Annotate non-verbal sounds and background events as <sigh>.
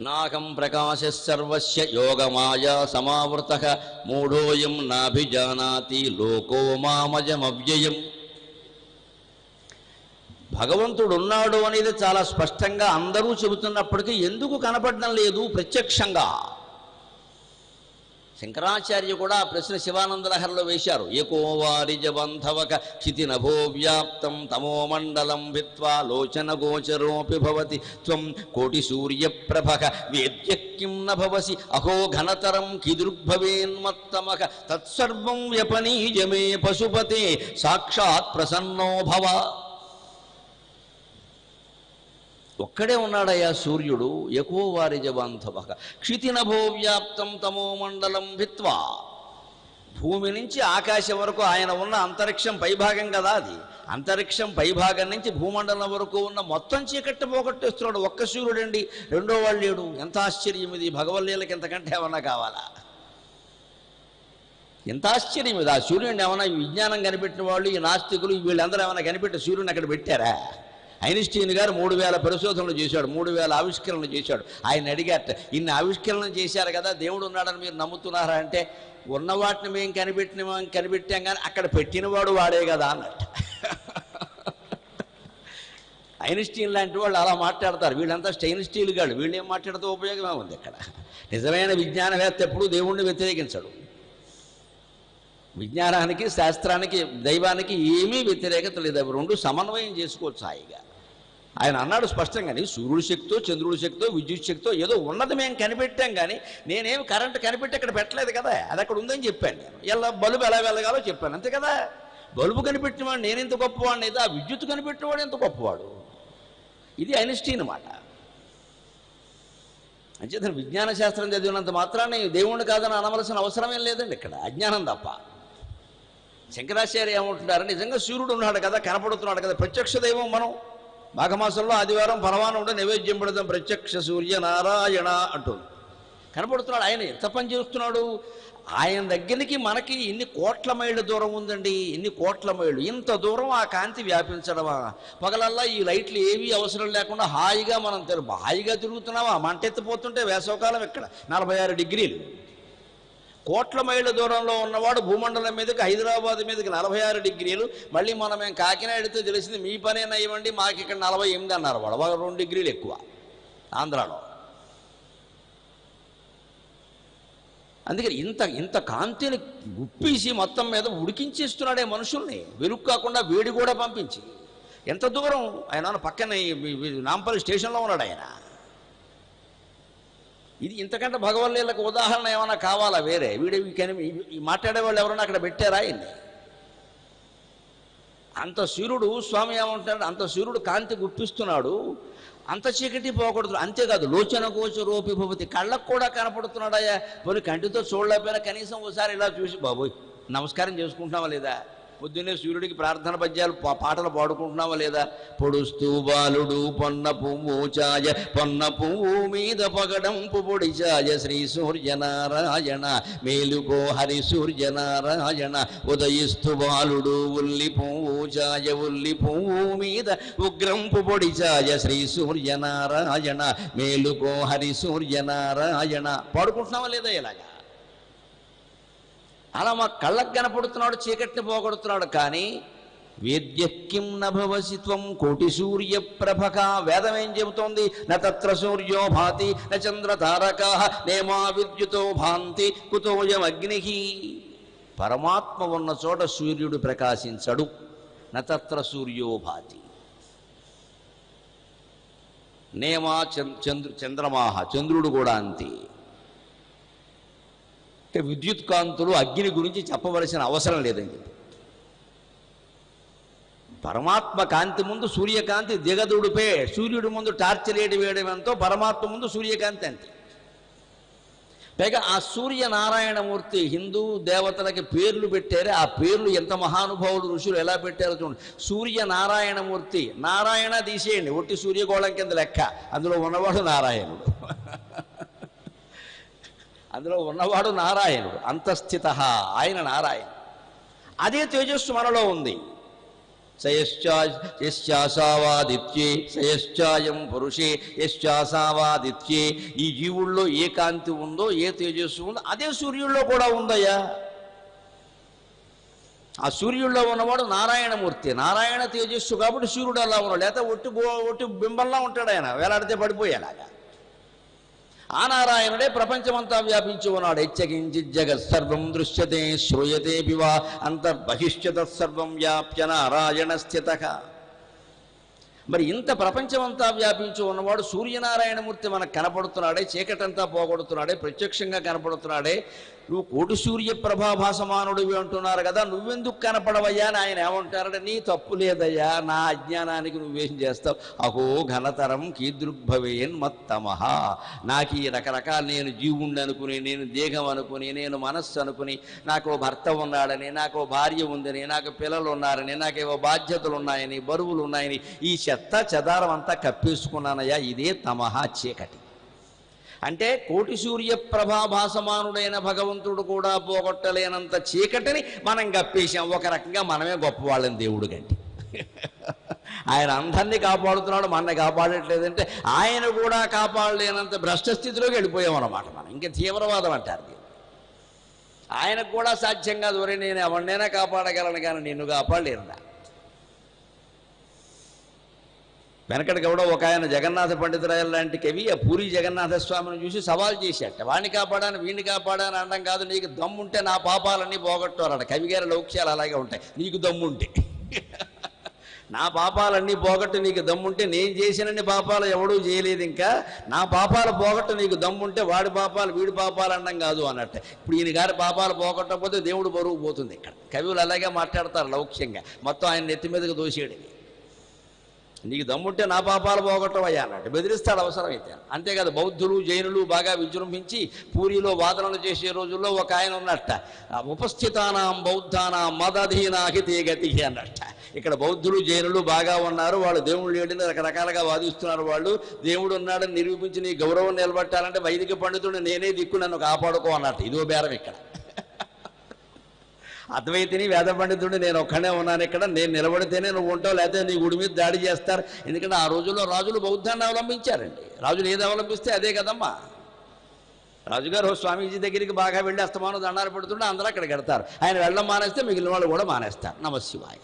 నాకం ప్రకాశస్సర్వస్య యోగమాయా సమావృత మూఢోయం నాభిజానాతి loco మామజమవ్యయం. భగవంతుడు ఉన్నాడు అనేది చాలా స్పష్టంగా అందరూ చెబుతున్నప్పటికీ ఎందుకు కనపడడం లేదు ప్రత్యక్షంగా? శంకరాచార్య కూడా ఆ ప్రశ్న శివానంద లహరిలో వేశారు. ఏకో వారిజ బంధవక క్షితి నభో వ్యాప్తం తమో మండలం విత్వా లోచన గోచరోపి భవతి. త్వం కోటి సూర్య ప్రభక వేద్య నభవసి అహో ఘనతరం కిదుర్భవేన్మత్తమక తత్సర్వం వ్యపనీజమే పశుపతే. సాక్షాత్ ప్రసన్నో భవ ఒక్కడే ఉన్నాడయ్యా సూర్యుడు ఎకో వారి జబాంధవ క్షితినభో వ్యాప్తం తమో మండలం భిత్వా. భూమి నుంచి ఆకాశం వరకు ఆయన ఉన్న అంతరిక్షం పైభాగం కదా అది. అంతరిక్షం పైభాగం నుంచి భూమండలం వరకు ఉన్న మొత్తం చీకట్టు పోగొట్టేస్తున్నాడు ఒక్క సూర్యుడండి. రెండో వాళ్ళు లేడు. ఎంత ఆశ్చర్యం ఇది. భగవల్లీలకి ఎంతకంటే ఏమన్నా కావాలా? ఎంత ఆశ్చర్యం ఇది. ఆ సూర్యుడిని ఏమైనా ఈ విజ్ఞానం కనిపెట్టిన వాళ్ళు ఈ నాస్తికులు వీళ్ళందరూ ఏమైనా కనిపెట్టి సూర్యుడిని అక్కడ పెట్టారా? ఐన్స్టీన్ గారు మూడు వేల పరిశోధనలు చేశాడు మూడు వేల ఆవిష్కరణలు చేశాడు. ఆయన అడిగారట ఇన్ని ఆవిష్కరణలు చేశారు కదా దేవుడు ఉన్నాడని మీరు నమ్ముతున్నారా? అంటే ఉన్న వాటిని మేము కనిపెట్టిన కనిపెట్టాం కానీ అక్కడ పెట్టినవాడు వాడే కదా అన్నట్టు. <laughs> ఐన్స్టీన్ లాంటి వాళ్ళు అలా మాట్లాడతారు. వీళ్ళంతా స్టెయిన్ స్టీల్ గాళ్ళు. వీళ్ళు ఏం మాట్లాడితే ఉపయోగమే ఉంది ఇక్కడ నిజమైన విజ్ఞానవేత్త ఎప్పుడు దేవుణ్ణి వ్యతిరేకించడు. విజ్ఞానానికి శాస్త్రానికి దైవానికి ఏమీ వ్యతిరేకత లేదు. అవి రెండు సమన్వయం చేసుకోవచ్చు హాయిగా. ఆయన అన్నాడు స్పష్టంగా సూర్యుడి శక్తితో చంద్రుడి శక్తితో విద్యుత్ శక్తితో ఏదో ఉన్నది మేము కనిపెట్టాం కానీ నేనేం కరెంట్ కనిపెట్టి అక్కడ పెట్టలేదు కదా అది అక్కడ ఉందని చెప్పాను నేను. ఎలా బల్బు ఎలా వెళ్ళగాలో చెప్పాను అంతే కదా? బల్బు కనిపెట్టినవాడు నేను ఎంత గొప్పవాడిని అయితే ఆ విద్యుత్ కనిపెట్టినవాడు ఎంత గొప్పవాడు? ఇది ఐన్స్టీన్ మాట. అంచేతను విజ్ఞాన శాస్త్రం చదివినంత మాత్రాన్ని దేవుణ్ణి కాదని అనవలసిన అవసరమేం లేదండి ఇక్కడ అజ్ఞానం తప్ప. శంకరాచార్య ఏమంటున్నారు నిజంగా సూర్యుడు ఉన్నాడు కదా కనపడుతున్నాడు కదా ప్రత్యక్ష దైవం మనం. మాఘమాసంలో ఆదివారం పరమానుడు నైవేద్యం పెడతాం. ప్రత్యక్ష సూర్య నారాయణ అంటుంది కనపడుతున్నాడు ఆయన ఎంత పని చేస్తున్నాడు? ఆయన దగ్గరికి మనకి ఇన్ని కోట్ల మైళ్ళ దూరం ఉందండి. ఇన్ని కోట్ల మైళ్ళు. ఇంత దూరం ఆ కాంతి వ్యాపించడమా? పగలల్లా ఈ లైట్లు ఏవీ అవసరం లేకుండా హాయిగా మనం తెలు హాయిగా తిరుగుతున్నామా? మంటెత్తిపోతుంటే వేసవకాలం ఇక్కడ నలభై ఆరు డిగ్రీలు. కోట్ల మైళ్ళ దూరంలో ఉన్నవాడు భూమండలం మీదకి హైదరాబాద్ మీదకి నలభై ఆరు డిగ్రీలు. మళ్ళీ మనం మేము కాకినాడతో తెలిసింది మీ పనేనా ఇవ్వండి మాకు ఇక్కడ నలభై ఎనిమిది అన్నారు వాడు. రెండు డిగ్రీలు ఎక్కువ ఆంధ్రాలో. అందుకని ఇంత ఇంత కాంతిని ఉప్పేసి మొత్తం మీద ఉడికించేస్తున్నాడే మనుషుల్ని. వెలుగు కాకుండా వేడి కూడా పంపించి. ఎంత దూరం? ఆయన పక్కన నాంపల్లి స్టేషన్లో ఉన్నాడు ఆయన. ఇది ఇంతకంటే భగవల్లీలకు ఉదాహరణ ఏమైనా కావాలా వేరే? వీడు ఈ మాట్లాడేవాళ్ళు మాట్లాడే వాళ్ళు ఎవరైనా అక్కడ పెట్టారా ఆయన్ని అంత సూర్యుడు స్వామి ఏమంటాడు అంత సూర్యుడు కాంతి గుప్పిస్తున్నాడు. అంత చీకటి పోకూడదు. అంతేకాదు లోచన కోచ రూపి భవతి. కళ్ళకు కూడా కనపడుతున్నాడయ్యా. పోనీ కంటితో చూడలేకపోయినా కనీసం ఒకసారి ఇలా చూసి బాబోయ్ నమస్కారం చేసుకుంటున్నావా లేదా? పొద్దున్నే సూర్యుడికి ప్రార్థన పద్యాలు పాటలు పాడుకుంటున్నావా లేదా? పొడుస్తూ బాలుడు పొన్న పువ్వు చాయ పొన్న పువ్వు మీద పగడంపు పొడి చాయ. శ్రీ సూర్యనారాయణ మేలుకో హరి సూర్యనారాయణ. ఉదయిస్తు బాలుడు ఉల్లి పువ్వు చాయ ఉల్లి పువ్వు మీద ఉగ్రంపు పొడి చాయ. శ్రీ సూర్యనారాయణ మేలుకో హరి సూర్యనారాయణ. పాడుకుంటున్నావా లేదా ఇలాగా? అలా మా కళ్ళకు కనపడుతున్నాడు చీకటిని పోగొడుతున్నాడు. కానీ వేద్యక్యం నభవసి త్వం కోటి సూర్య ప్రభక. వేదం ఏం చెబుతోంది? నత్ర సూర్యో భాతి న చంద్ర తారకా నేమా విద్యుతో భాంతి కుతోయమగ్ని పరమాత్మ ఉన్న చోట సూర్యుడు ప్రకాశించడు న తత్ర సూర్యో భాతి. నేమా చంద్ర చంద్రు చంద్రమాహ చంద్రుడు కూడా అంతే. అంటే విద్యుత్ కాంతులు అగ్ని గురించి చెప్పవలసిన అవసరం లేదని చెప్పి పరమాత్మ కాంతి ముందు సూర్యకాంతి దిగదుడిపే సూర్యుడి ముందు టార్చ్ లేడి వేయడం ఎంతో పరమాత్మ ముందు సూర్యకాంతి అంతే. పైగా ఆ సూర్యనారాయణమూర్తి హిందూ దేవతలకి పేర్లు పెట్టారే ఆ పేర్లు ఎంత మహానుభావులు ఋషులు ఎలా పెట్టారో చూడండి. సూర్యనారాయణమూర్తి నారాయణ తీసేయండి ఒట్టి సూర్యగోళం కింద లెక్క అందులో ఉన్నవాడు నారాయణుడు. అందులో ఉన్నవాడు నారాయణుడు అంతస్థిత ఆయన నారాయణ. అదే తేజస్సు మనలో ఉంది. సయశ్చాసావాదిత్యే సయశ్చాయం పురుషే యశ్చాసావాదిత్యే ఈ జీవుల్లో ఏ కాంతి ఉందో ఏ తేజస్సు ఉందో అదే సూర్యుల్లో కూడా ఉందయ్యా. ఆ సూర్యుల్లో ఉన్నవాడు నారాయణమూర్తి నారాయణ తేజస్సు కాబట్టి సూర్యుడు అలా ఉన్నాడు. లేకపోతే ఒట్టి ఒట్టి బింబంలా ఉంటాడు ఆయన వేలాడితే పడిపోయేలాగా. ఆ నారాయణుడే ప్రపంచమంతా వ్యాపించి ఉన్నాడు. హెచ్చగించి జగత్ సర్వం దృశ్యతే శ్రూయతే పివ అంతర్బహిష్యత సర్వం వ్యాప్య నారాయణ స్థిత. మరి ఇంత ప్రపంచమంతా వ్యాపించి ఉన్నవాడు సూర్యనారాయణమూర్తి మనకు కనపడుతున్నాడే చీకటంతా పోగొడుతున్నాడే ప్రత్యక్షంగా కనపడుతున్నాడే. నువ్వు కోటి సూర్య ప్రభాభాసమానుడివి అంటున్నారు కదా నువ్వెందుకు కనపడవయ్యా అని ఆయన ఏమంటారంటే నీ తప్పు లేదయ్యా నా అజ్ఞానానికి నువ్వేం చేస్తావు? అహో ఘనతరం కీదృగ్భవేన్ మత్తమహ. నాకు ఈ రకరకాల నేను జీవుండి అనుకుని నేను దేహం అనుకుని నేను మనస్సు అనుకుని నాకు భర్త ఉన్నాడని నాకు భార్య ఉందని నాకు పిల్లలు ఉన్నారని నాకేవో బాధ్యతలు ఉన్నాయని బరువులు ఉన్నాయని ఈ చెత్త చెదారం అంతా కప్పేసుకున్నానయ్యా ఇదే తమహా చీకటి. అంటే కోటి సూర్య ప్రభాభాసమానుడైన భగవంతుడు కూడా పోగొట్టలేనంత చీకటిని మనం కప్పేశాం. ఒక రకంగా మనమే గొప్పవాళ్ళని దేవుడు కంటే. <laughs> ఆయన అందరినీ కాపాడుతున్నాడు మనని కాపాడట్లేదంటే ఆయన కూడా కాపాడలేనంత భ్రష్ట స్థితిలోకి వెళ్ళిపోయాం అన్నమాట మనం. ఇంకా తీవ్రవాదం అంటారు ఆయనకు కూడా సాధ్యం కాదు ఒరే నేను ఎవరినైనా కాపాడగలను కానీ నిన్ను కాపాడలేనురా వెనకటి కూడా ఒక ఆయన జగన్నాథ పండితురాయలు లాంటి కవి ఆ పూరి జగన్నాథ స్వామిని చూసి సవాల్ చేశాట వాడిని కాపాడాను వీడిని కాపాడాను అనడం కాదు నీకు దమ్ముంటే నా పాపాలన్నీ పోగొట్టారట కవి గారి లౌక్యాలు అలాగే ఉంటాయి. నీకు దమ్ముంటే. <laughs> నా పాపాలన్నీ పోగొట్టు నీకు దమ్ముంటే నేను చేసినన్ని పాపాలు ఎవడూ చేయలేదు ఇంకా. నా పాపాలు పోగొట్టు నీకు దమ్ముంటే వాడి పాపాలు వీడి పాపాలు అనడం కాదు అన్నట్టు. ఇప్పుడు ఈయన గారి పాపాలు పోగొట్టకపోతే దేవుడు బరువు పోతుంది ఇక్కడ. కవులు అలాగే మాట్లాడతారు లౌక్యంగా మొత్తం ఆయన నెత్తి మీదకి దోసేయడం నీకు దమ్ముంటే నా పాపాలు పోగొట్టవయ్యా అన్నట్టు బెదిరిస్తాడు అవసరమైతే. అంతేకాదు బౌద్ధులు జైనులు బాగా విజృంభించి పూరిలో వాదనలు చేసే రోజుల్లో ఒక ఆయన ఉన్నట్ట. ఉపస్థితానాం బౌద్ధానాం మదధీనాహితే గతి అన్నట్ట. ఇక్కడ బౌద్ధులు జైనులు బాగా ఉన్నారు. వాళ్ళు దేవుళ్ళు లేడని రకరకాలుగా వాదిస్తున్నారు వాళ్ళు. దేవుడు ఉన్నాడని నిరూపించి నీ గౌరవం నిలబట్టాలంటే వైదిక పండితుడు నేనే దిక్కు నన్ను కాపాడుకో అన్నట్టు. ఇదో బేరం ఇక్కడ. అద్వైతిని వేద పండితుడిని నేను ఒక్కనే ఉన్నాను ఇక్కడ. నేను నిలబడితేనే నువ్వు ఉంటావు లేకపోతే నీ గుడి మీద దాడి చేస్తారు. ఎందుకంటే ఆ రోజుల్లో రాజులు బౌద్ధాన్ని అవలంబించారండి. రాజులు ఏది అవలంబిస్తే అదే కదమ్మా. రాజుగారు ఓ స్వామీజీ దగ్గరికి బాగా వెళ్ళి అస్తమానం దండాలు పెడుతుంటే అందరూ అక్కడ కడతారు ఆయన వెళ్ళడం మానేస్తే మిగిలిన వాళ్ళు కూడా మానేస్తారు. నమశివాయ.